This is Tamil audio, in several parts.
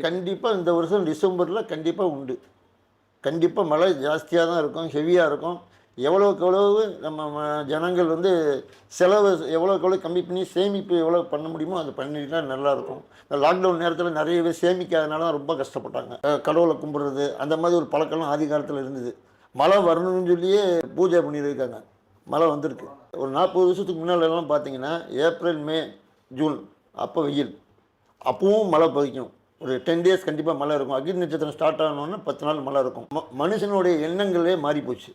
கண்டிப்பாக இந்த வருஷம் டிசம்பரில் கண்டிப்பாக உண்டு. கண்டிப்பாக மழை ஜாஸ்தியாக தான் இருக்கும் ஹெவியாக இருக்கும். எவ்வளோக்கு எவ்வளவு நம்ம ம- ஜனங்கள் வந்து செலவு எவ்வளோக்கு எவ்வளோ கம்மி பண்ணி சேமிப்பு எவ்வளோ பண்ண முடியுமோ அது பண்ணிட்டா நல்லாயிருக்கும் இந்த லாக்டவுன் நேரத்தில் நிறைய பேர் சேமிக்காதனால தான் ரொம்ப கஷ்டப்பட்டாங்க. கடவுளை கும்பிட்றது அந்த மாதிரி ஒரு பழக்கம்லாம் ஆதி காலத்தில் இருந்தது. மழை வரணும்னு சொல்லியே பூஜை பண்ணியிருக்காங்க. மழை வந்திருக்கு. ஒரு நாற்பது வருஷத்துக்கு முன்னாலெல்லாம் பார்த்தீங்கன்னா ஏப்ரல் மே ஜூன் அப்போ வெயில். அப்பவும் மழை பதிக்கும். ஒரு டென் டேஸ் கண்டிப்பாக மழை இருக்கும். அக்னி நட்சத்திரம் ஸ்டார்ட் ஆனோன்னா பத்து நாள் மழை இருக்கும். ம- மனுஷனுடைய எண்ணங்களே மாறி போச்சு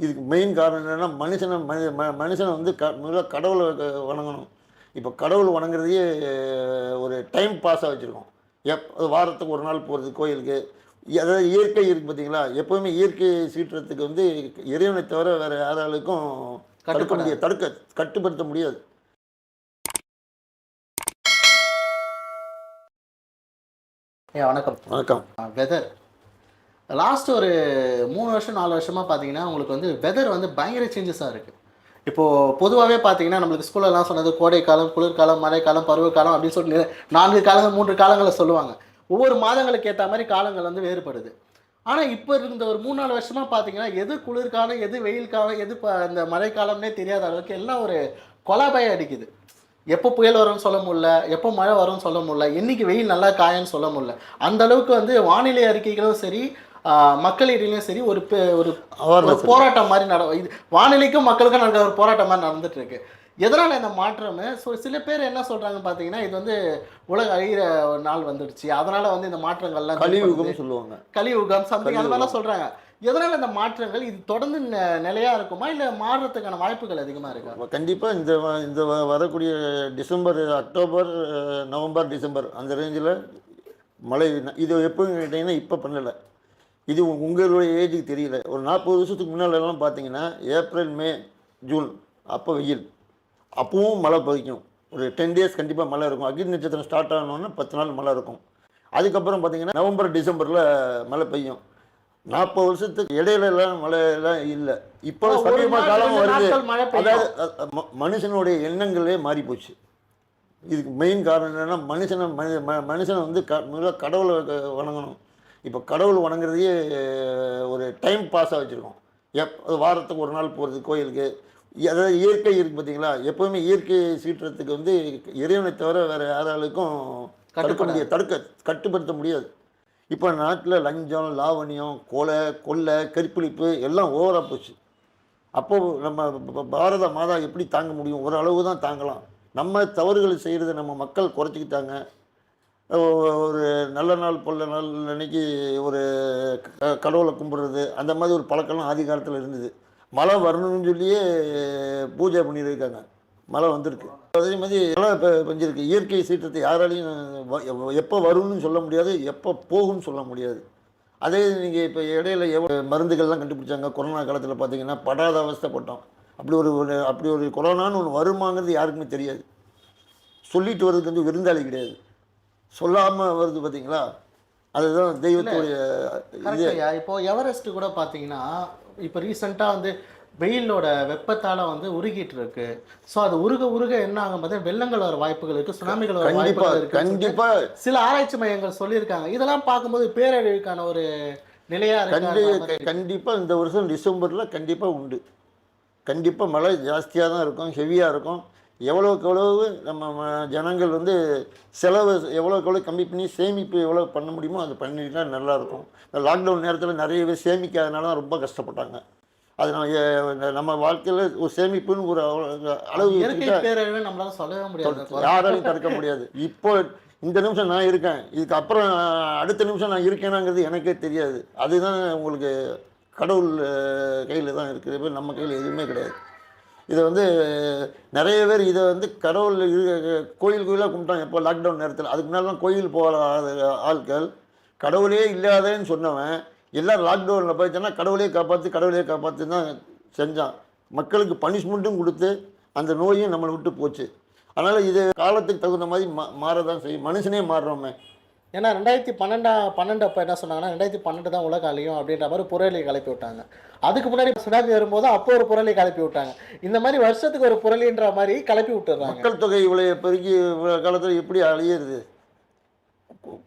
இதுக்கு மெயின் காரணம் என்னென்னா மனுஷனை மனி மனுஷனை வந்து க முதல்ல கடவுளை வணங்கணும். இப்போ கடவுள் வணங்குறதையே ஒரு டைம் பாஸாக வச்சுருக்கோம். எப் வாரத்துக்கு ஒரு நாள் போகிறது கோயிலுக்கு. அதாவது இயற்கை இருக்குது பார்த்தீங்களா எப்போவுமே இயற்கை சீற்றத்துக்கு வந்து இறைவனை தவிர வேறு யாராலுக்கும் தடுக்க. முடியாது. தடுக்க கட்டுப்படுத்த முடியாது. ஏ வணக்கம். வணக்கம். வெதர் லாஸ்ட் ஒரு மூணு வருஷம் நாலு வருஷமாக பார்த்தீங்கன்னா உங்களுக்கு வந்து வெதர் வந்து பயங்கர சேஞ்சஸாக இருக்குது இப்போது பொதுவாகவே பார்த்தீங்கன்னா நம்மளுக்கு ஸ்கூல்லலாம் சொன்னது கோடைக்காலம் குளிர்காலம் மழைக்காலம் பருவகாலம் அப்படின்னு சொல்லிட்டு நான்கு காலங்கள் மூன்று காலங்களை சொல்லுவாங்க. ஒவ்வொரு மாதங்களுக்கு ஏற்ற மாதிரி காலங்கள் வந்து வேறுபடுது. ஆனால் இப்போ இருந்த ஒரு மூணு நாலு வருஷமாக பார்த்தீங்கன்னா எது குளிர்காலம் எது வெயில் காலம் எது இந்த மழைக்காலம்னே தெரியாத அளவுக்கு எல்லாம் ஒரு கொலாபாய அடிக்குது. எப்போ புயல் வரும்னு சொல்ல முடியல எப்போ மழை வரும்னு சொல்ல முடியல என்னைக்கு வெயில் நல்லா காயன்னு சொல்ல முடியல. அந்த அளவுக்கு வந்து வானிலை அறிக்கைகளும் சரி ஆஹ், மக்களிடையிலும் சரி ஒரு ஒரு போராட்டம் மாதிரி நட இது வானிலைக்கும் மக்களுக்கும் நடக்கிற ஒரு போராட்டம் மாதிரி நடந்துட்டு இருக்கு எதனால இந்த மாற்றம்? ஸோ சில பேர் என்ன சொல்றாங்க பார்த்தீங்கன்னா இது வந்து உலக அழிகிற ஒரு நாள் வந்துடுச்சு. அதனால வந்து இந்த மாற்றங்கள்லாம் கலியுகம்னு சொல்லுவாங்க. கலியுகம் சம்திங் கலியுகம். மாதிரிலாம் சொல்றாங்க. எதனால் இந்த மாற்றங்கள்? இது தொடர்ந்து நெ- இருக்குமா? இல்லை மாறுறதுக்கான வாய்ப்புகள் அதிகமாக இருக்கா? கண்டிப்பாக இந்த வ- இந்த வ- வரக்கூடிய டிசம்பர் அக்டோபர் நவம்பர் டிசம்பர் அந்த ரேஞ்சில் மழை இது எப்போ கேட்டிங்கன்னா இப்போ பண்ணலை. இது உங்களுடைய ஏஜுக்கு தெரியல. ஒரு நாற்பது வருஷத்துக்கு முன்னாலெல்லாம் பார்த்தீங்கன்னா ஏப்ரல் மே ஜூன் அப்போ வெயில். அப்பவும் மழை பதிக்கும் ஒரு டென் டேஸ் கண்டிப்பாக மழை இருக்கும். அக்னி நட்சத்திரம் ஸ்டார்ட் ஆனோன்னா பத்து நாள் மழை இருக்கும். அதுக்கப்புறம் பார்த்தீங்கன்னா நவம்பர் டிசம்பரில் மழை பெய்யும். நாற்பது வருஷத்துக்கு இடையில எல்லாம் மழை எல்லாம் இல்லை. இப்போ சமீப காலம் வருது. அதாவது மனுஷனுடைய எண்ணங்களே மாறி போச்சு இதுக்கு மெயின் காரணம் என்னென்னா மனுஷனை மனி மனுஷனை வந்து க முதல்ல கடவுளை வணங்கணும். இப்போ கடவுள் வணங்குறதையே ஒரு டைம் பாஸாக வச்சுருக்கோம். எப் வாரத்துக்கு ஒரு நாள் போகிறது கோயிலுக்கு. அதாவது இயற்கை இருக்குது பார்த்தீங்களா எப்போவுமே இயற்கை சீற்றத்துக்கு வந்து இறைவனை தவிர வேறு யாராலுக்கும் தடுக்க. முடியாது. தடுக்க கட்டுப்படுத்த முடியாது. இப்போ நாட்டில் லஞ்சம் லாவணியம் கொலை கொள்ளை கற்பழிப்பு எல்லாம் ஓவராக போச்சு. அப்போ நம்ம பாரத மாதா எப்படி தாங்க முடியும்? ஓரளவு தான் தாங்கலாம். நம்ம தவறுகளை செய்கிறத நம்ம மக்கள் குறைச்சிக்கிட்டாங்க. ஒரு நல்ல நாள் பொல்ல நாள் அன்னைக்கு ஒரு க- கடவுளை கும்பிட்றது அந்த மாதிரி ஒரு பழக்கம்லாம் ஆதி காலத்தில் இருந்தது. மழை வரணும்னு சொல்லியே பூஜை பண்ணியிருக்காங்க. மழை வந்திருக்கு. அதே மாதிரி மழை இப்போ பெஞ்சிருக்கு. இயற்கை சீற்றத்தை யாராலையும் எப்போ வரும்னு சொல்ல முடியாது எப்போ போகும்னு சொல்ல முடியாது. அதே நீங்கள் இப்போ இடையில எவ்வளோ மருந்துகள்லாம் கண்டுபிடிச்சாங்க. கொரோனா காலத்தில் பார்த்தீங்கன்னா படாத அவஸ்தைப்பட்டோம் அப்படி ஒரு ஒரு அப்படி ஒரு கொரோனான்னு ஒன்று வருமாங்கிறது யாருக்குமே தெரியாது. சொல்லிட்டு வர்றதுக்கு வந்து விருந்தாளி கிடையாது. சொல்லாமல் வருது பார்த்தீங்களா அதுதான் தெய்வத்துடைய இப்போ எவரெஸ்ட் கூட பார்த்தீங்கன்னா இப்போ ரீசெண்டாக வந்து வெயிலோட வெப்பத்தால வந்து உருகிட்டு இருக்கு ஸோ அது உருக உருக என்ன ஆகும் பார்த்தீங்கன்னா வெள்ளங்கள் வர வாய்ப்புகள் இருக்கு சுனாமிகள் வர கண்டிப்பாக வாய்ப்புகள் இருக்கு. கண்டிப்பாக சில ஆராய்ச்சி மையங்கள் சொல்லியிருக்காங்க. இதெல்லாம் பார்க்கும்போது பேரழிவுக்கான ஒரு நிலையா இருக்கு கண்டிப்பாக இந்த வருஷம் டிசம்பரில் கண்டிப்பாக உண்டு. கண்டிப்பாக மழை ஜாஸ்தியாக தான் இருக்கும் ஹெவியாக இருக்கும். எவ்வளோக்கு எவ்வளவு நம்ம ஜனங்கள் வந்து செலவு எவ்வளோக்கு எவ்வளோ கம்மி பண்ணி சேமிப்பு எவ்வளோ பண்ண முடியுமோ அது பண்ணிட்டா நல்லாயிருக்கும் இந்த லாக்டவுன் நேரத்தில் நிறைய பேர் சேமிக்காதனால தான் ரொம்ப கஷ்டப்பட்டாங்க. அது நம்ம வாழ்க்கையில் ஒரு சேமிப்புன்னு ஒரு அளவு- நம்மளால சொல்லவே முடியாது. யாராலையும் தடுக்க முடியாது. இப்போ இந்த நிமிஷம் நான் இருக்கேன். இதுக்கு அப்புறம் அடுத்த நிமிஷம் நான் இருக்கேனாங்கிறது எனக்கே தெரியாது. அதுதான் உங்களுக்கு கடவுள் கையில் தான் இருக்குது. இப்ப நம்ம கையில் எதுவுமே கிடையாது. இதை வந்து நிறைய பேர் இதை வந்து கடவுள் கோயில் கோயிலாக கும்பிட்டாங்க. இப்போ லாக்டவுன் நேரத்தில். அதுக்கு முன்னாலாம் கோயில் போகாத ஆட்கள் கடவுளே இல்லாதேன்னு சொன்னவன் எல்லாம் லாக்டவுனில் போயிட்டோன்னா கடவுளே காப்பாற்று கடவுளே காப்பாற்று தான் செஞ்சான். மக்களுக்கு பனிஷ்மெண்ட்டும் கொடுத்து அந்த நோயும் நம்மளை விட்டு போச்சு. அதனால் இது காலத்துக்கு தகுந்த மாதிரி மா மாறதான் செய்யும். மனுஷனே மாறுறோமே. ஏன்னா ரெண்டாயிரத்தி பன்னெண்டா பன்னெண்டு அப்போ என்ன சொன்னாங்கன்னா ரெண்டாயிரத்தி பன்னெண்டு தான் உலக அழியும் அப்படின்ற மாதிரி புரளி கிளப்பி விட்டாங்க. அதுக்கு முன்னாடி சுனாமி வரும்போது அப்போ ஒரு புரளி கிளப்பி விட்டாங்க. இந்த மாதிரி வருஷத்துக்கு ஒரு புரளின்ற மாதிரி கிளப்பி விட்டுறாங்க மக்கள் தொகை இவ்வளோ பெருகி இவ்வளோ காலத்தில் எப்படி அழியிறது?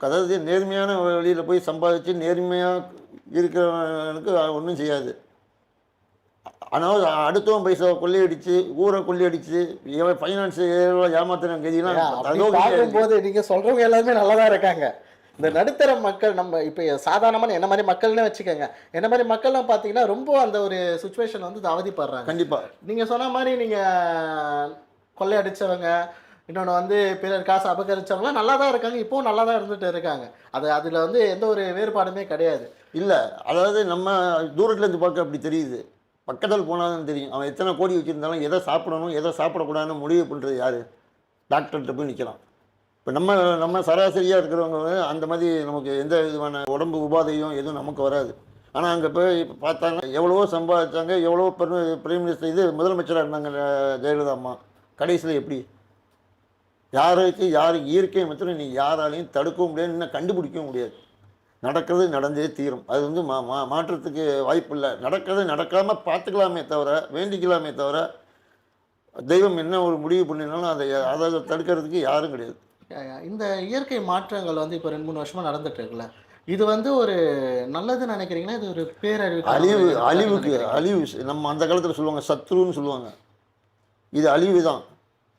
அதாவது நேர்மையான வழியில் போய் சம்பாதிச்சு நேர்மையாக இருக்கிறவனுக்கு ஒன்றும் செய்யாது. ஆனால் அடுத்தவன் பைசா கொள்ளையடிச்சு ஊரை கொள்ளையடிச்சு ஃபைனான்ஸ் ஏமாத்தின கதியெல்லாம் அப்படி அதோ கிடையாது. பார்க்கும்போது நீங்க சொல்றவங்க எல்லாருமே நல்லா தான் இருக்காங்க. இந்த நடுத்தர மக்கள் நம்ம இப்போ சாதாரணமான என்ன மாதிரி மக்கள்னே வச்சுக்கோங்க. என்ன மாதிரி மக்கள்லாம் பார்த்தீங்கன்னா ரொம்ப அந்த ஒரு சுச்சுவேஷன் வந்து அவதிப்படுறாங்க. கண்டிப்பா. நீங்க சொன்ன மாதிரி நீங்க கொள்ளையடிச்சவங்க இன்னொன்று வந்து பிறர் காசு அபகரிச்சவங்களாம் நல்லா தான் இருக்காங்க இப்போவும் நல்லா தான் இருந்துகிட்டு இருக்காங்க. அது அதில் வந்து எந்த ஒரு வேறுபாடுமே கிடையாது. இல்லை அதாவது நம்ம தூரத்துலேருந்து பார்க்க அப்படி தெரியுது. பக்கத்தில் போனாலும் தெரியும். அவன் எத்தனை கோடி வச்சுருந்தாலும் எதை சாப்பிடணும் எதை சாப்பிடக்கூடாதுன்னு முடிவு பண்ணுறது யார்? டாக்டர்கிட்ட போய் நிற்கலாம் இப்போ நம்ம நம்ம சராசரியாக இருக்கிறவங்க அந்த மாதிரி நமக்கு எந்த விதமான உடம்பு உபாதையும் எதுவும் நமக்கு வராது. ஆனால் அங்கே போய் பார்த்தாங்க எவ்வளவோ சம்பாதிச்சாங்க எவ்வளவோ பிரைம் மினிஸ்டர் இது முதலமைச்சராக இருந்தாங்க ஜெயலலிதா அம்மா. கடைசியில் எப்படி? யாருக்கு யார் இயற்கை மாத்திரம் நீ யாராலையும் தடுக்கவும் முடியாது இன்னும் கண்டுபிடிக்கவும் முடியாது. நடக்கிறது நடந்தே தீரும். அது வந்து மா மா மாற்றத்துக்கு வாய்ப்பு இல்லை. நடக்கிறது நடக்காமல் பார்த்துக்கலாமே தவிர வேண்டிக்கலாமே தவிர தெய்வம் என்ன ஒரு முடிவு பண்ணினாலும் அதை அதை தடுக்கிறதுக்கு யாரும் கிடையாது. இந்த இயற்கை மாற்றங்கள் வந்து இப்போ ரெண்டு மூணு வருஷமா நடந்துட்டு இருக்குல்ல. இது வந்து ஒரு நல்லதுன்னு நினைக்கிறீங்களா? இது ஒரு பேரழிவு அழிவு அழிவுக்கு அழிவு நம்ம அந்த காலத்தில் சொல்லுவாங்க சத்ருன்னு சொல்லுவாங்க. இது அழிவு தான்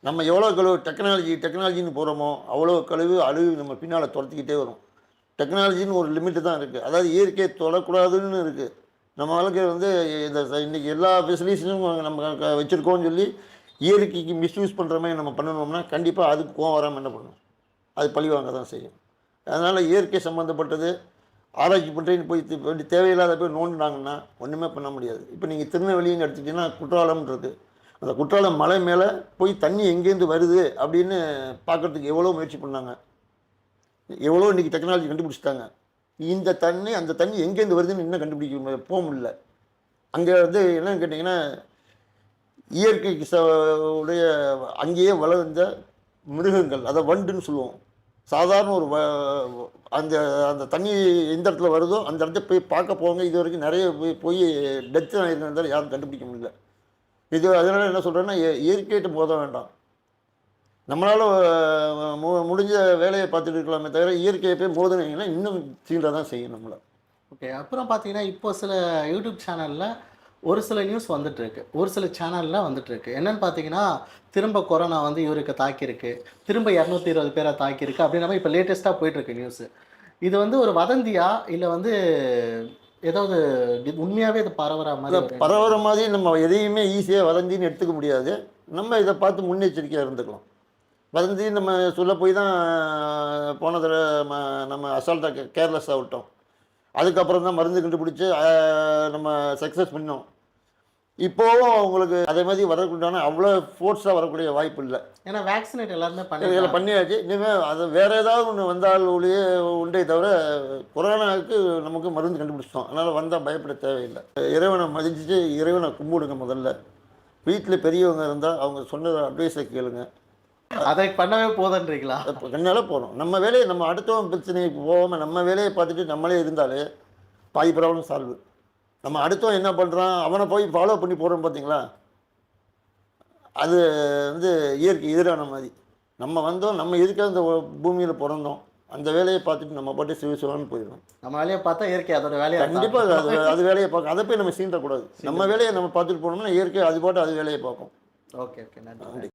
நம்ம எவ்வளோ கழிவு டெக்னாலஜி டெக்னாலஜின்னு போகிறோமோ அவ்வளோ கழிவு அழிவு நம்ம பின்னால் துரத்திக்கிட்டே வரும். டெக்னாலஜின்னு ஒரு லிமிட்டு தான் இருக்குது அதாவது இயற்கையை தொடக்கூடாதுன்னு இருக்குது நம்ம வாழ்க்கை வந்து இந்த இன்றைக்கி எல்லா ஃபெசிலிட்டிஸும் நம்ம வச்சுருக்கோம்னு சொல்லி இயற்கைக்கு மிஸ்யூஸ் பண்ணுற மாதிரி நம்ம பண்ணணும்னா கண்டிப்பாக அதுக்கு கோவம் வராமல் என்ன பண்ணணும்? அது பழிவாங்க தான் செய்யும். அதனால் இயற்கை சம்மந்தப்பட்டது ஆராய்ச்சி பண்ணுறேன்னு போய் தேவையில்லாத போய் நோண்டினாங்கன்னா ஒன்றுமே பண்ண முடியாது. இப்போ நீங்கள் திருநெல்வேலின்னு எடுத்துக்கிட்டிங்கன்னா குற்றாலம்ன்றது. இருக்குது அந்த குற்றாலம் மலை மேலே போய் தண்ணி எங்கேருந்து வருது அப்படின்னு பார்க்குறதுக்கு எவ்வளோ முயற்சி பண்ணாங்க? எவ்வளோ இன்றைக்கி டெக்னாலஜி கண்டுபிடிச்சிட்டாங்க? இந்த தண்ணி அந்த தண்ணி எங்கேருந்து வருதுன்னு இன்னும் கண்டுபிடிக்க முடியல, போக முடியல. அங்கே வந்து என்னன்னு கேட்டிங்கன்னா இயற்கைக்கு ச உடைய அங்கேயே வளர்ந்த மிருகங்கள் அதை வண்டுன்னு சொல்லுவோம். சாதாரண ஒரு வ- அந்த அந்த தண்ணி எந்த இடத்துல வருதோ அந்த இடத்த போய் பார்க்க போவாங்க. இது வரைக்கும் நிறைய போய் போய் டெத்து ஆகிருந்தாலும் யாரும் கண்டுபிடிக்க முடியல. இது அதனால் என்ன சொல்கிறேன்னா இயற்கையிட்ட போத வேண்டாம். நம்மளால் மு முடிஞ்ச வேலையை பார்த்துட்டு இருக்கலாமே தவிர இயற்கையை போய் மோதினீங்கன்னா இன்னும் தீண்ட தான் செய்யும் நம்மளை. ஓகே அப்புறம் பார்த்தீங்கன்னா இப்போ சில யூடியூப் சேனலில் ஒரு சில நியூஸ் வந்துட்டுருக்கு. ஒரு சில சேனலில் வந்துட்டுருக்கு. என்னென்னு பார்த்தீங்கன்னா திரும்ப கொரோனா வந்து இவருக்கு தாக்கியிருக்கு. திரும்ப இரநூத்தி இருபது பேரை தாக்கியிருக்கு அப்படின்ற மாதிரி இப்போ லேட்டஸ்ட்டாக போயிட்டுருக்கு நியூஸு இது வந்து ஒரு வதந்தியா இல்லை வந்து ஏதாவது இது உண்மையாவே இது பரவுற மாதிரி பரவுற மாதிரி நம்ம எதையுமே ஈஸியாக வதந்தின்னு எடுத்துக்க முடியாது. நம்ம இதை பார்த்து முன்னெச்சரிக்கையாக இருந்துக்கலாம். வதந்தி நம்ம சொல்ல போய் தான் போன தடவை நம்ம நம்ம அசால்ட்டாக கேர்லெஸ்ஸாக விட்டோம். அதுக்கப்புறம் தான் மருந்து கண்டுபிடிச்சி நம்ம சக்ஸஸ் பண்ணோம். இப்போவும் அவங்களுக்கு அதே மாதிரி வரக்கூடான அவ்வளோ ஃபோர்ஸாக வரக்கூடிய வாய்ப்பு இல்லை. ஏன்னா வேக்சினேட் எல்லாருமே இதில் பண்ணி பண்ணியாச்சு. இனிமேல் அது வேறு ஏதாவது ஒன்று வந்தால் ஒழிய உண்டே தவிர கொரோனாவுக்கு நமக்கு மருந்து கண்டுபிடிச்சிட்டோம். அதனால் வந்தால் பயப்பட தேவையில்லை. இறைவனை மதிச்சு இறைவனை கும்பிடுங்க முதல்ல. வீட்டில் பெரியவங்க இருந்தால் அவங்க சொன்ன அட்வைஸை கேளுங்க. அதை பண்ணவே போதுன்றீங்களா? கண்ணால் போகிறோம் நம்ம வேலையை நம்ம அடுத்தவன் பிரச்சனைக்கு போகாமல் நம்ம வேலையை பார்த்துட்டு நம்மளே இருந்தாலே பாதி ப்ராப்ளம் சால்வ் நம்ம அடுத்தவன் என்ன பண்ணுறான் அவனை போய் ஃபாலோ பண்ணி போகிறோம் பார்த்தீங்களா அது வந்து இயற்கை எதிரான மாதிரி. நம்ம வந்தோம் நம்ம எதுக்காக இந்த பூமியில் பிறந்தோம்? அந்த வேலையை பார்த்துட்டு நம்ம பாட்டு சிவ சிவான்னு போயிடணும் நம்ம வேலையை பார்த்தா இயற்கை அதோட வேலையை கண்டிப்பாக அது அது வேலையை பார்க்க அதை போய் நம்ம சீண்டக்கூடாது. நம்ம வேலையை நம்ம பார்த்துட்டு போனோம்னா இயற்கை அது பாட்டு அது வேலையை பார்க்கும். Okay okay. நன்றி.